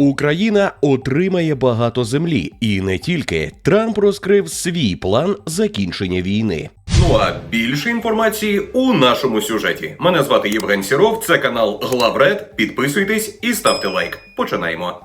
Україна отримає багато землі, і не тільки Трамп розкрив свій план закінчення війни. Ну а більше інформації у нашому сюжеті. Мене звати Євген Сіров, це канал Главред. Підписуйтесь і ставте лайк. Починаємо.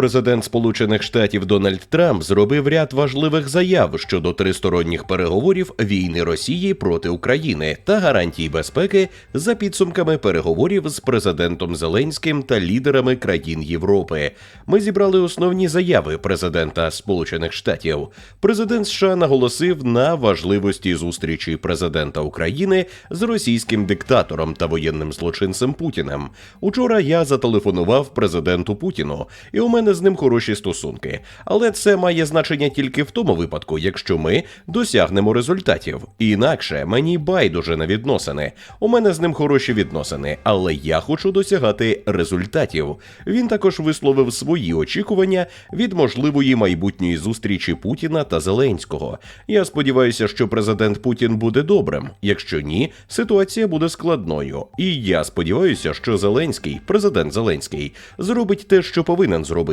Президент Сполучених Штатів Дональд Трамп зробив ряд важливих заяв щодо тристоронніх переговорів війни Росії проти України та гарантій безпеки за підсумками переговорів з президентом Зеленським та лідерами країн Європи. Ми зібрали основні заяви президента Сполучених Штатів. Президент США наголосив на важливості зустрічі президента України з російським диктатором та воєнним злочинцем Путіним. Учора я зателефонував президенту Путіну, і у мене з ним хороші стосунки. Але це має значення тільки в тому випадку, якщо ми досягнемо результатів. Інакше мені байдуже на відносини. У мене з ним хороші відносини, але я хочу досягати результатів. Він також висловив свої очікування від можливої майбутньої зустрічі Путіна та Зеленського. Я сподіваюся, що президент Путін буде добрим. Якщо ні, ситуація буде складною. І я сподіваюся, що Зеленський, президент Зеленський, зробить те, що повинен зробити.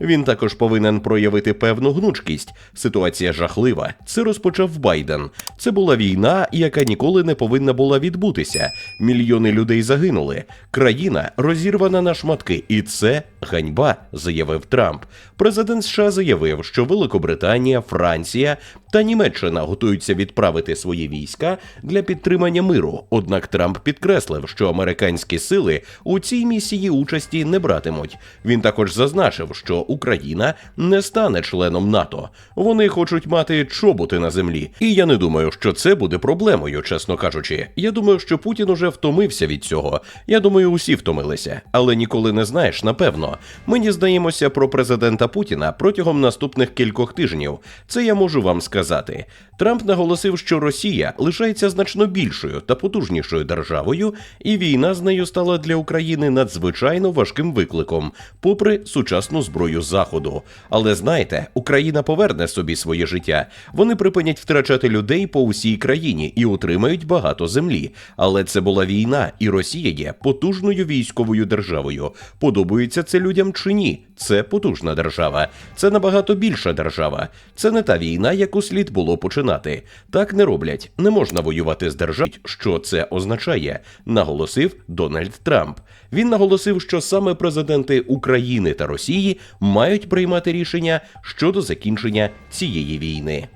Він також повинен проявити певну гнучкість. Ситуація жахлива. Це розпочав Байден. Це була війна, яка ніколи не повинна була відбутися. Мільйони людей загинули. Країна розірвана на шматки, і це ганьба, заявив Трамп. Президент США заявив, що Великобританія, Франція та Німеччина готуються відправити свої війська для підтримання миру. Однак Трамп підкреслив, що американські сили у цій місії участі не братимуть. Він також зазначив, що Україна не стане членом НАТО. Вони хочуть мати чоботи на землі. І я не думаю, що це буде проблемою, чесно кажучи. Я думаю, що Путін уже втомився від цього. Я думаю, усі втомилися, але ніколи не знаєш, напевно. Ми дізнаємося про президента Путіна протягом наступних кількох тижнів. Це я можу вам сказати. Трамп наголосив, що Росія лишається значно більшою та потужнішою державою, і війна з нею стала для України надзвичайно важким викликом, попри сучасну зброю Заходу. Але знаєте, Україна поверне собі своє життя. Вони припинять втрачати людей по усій країні і утримають багато землі. Але це була війна, і Росія є потужною військовою державою. Подобається це людям чи ні? Це потужна держава. Це набагато більша держава. Це не та війна, яку слід було починати. Так не роблять. Не можна воювати з державою. Що це означає? Наголосив Дональд Трамп. Він наголосив, що саме президенти України та Росії мають приймати рішення щодо закінчення цієї війни.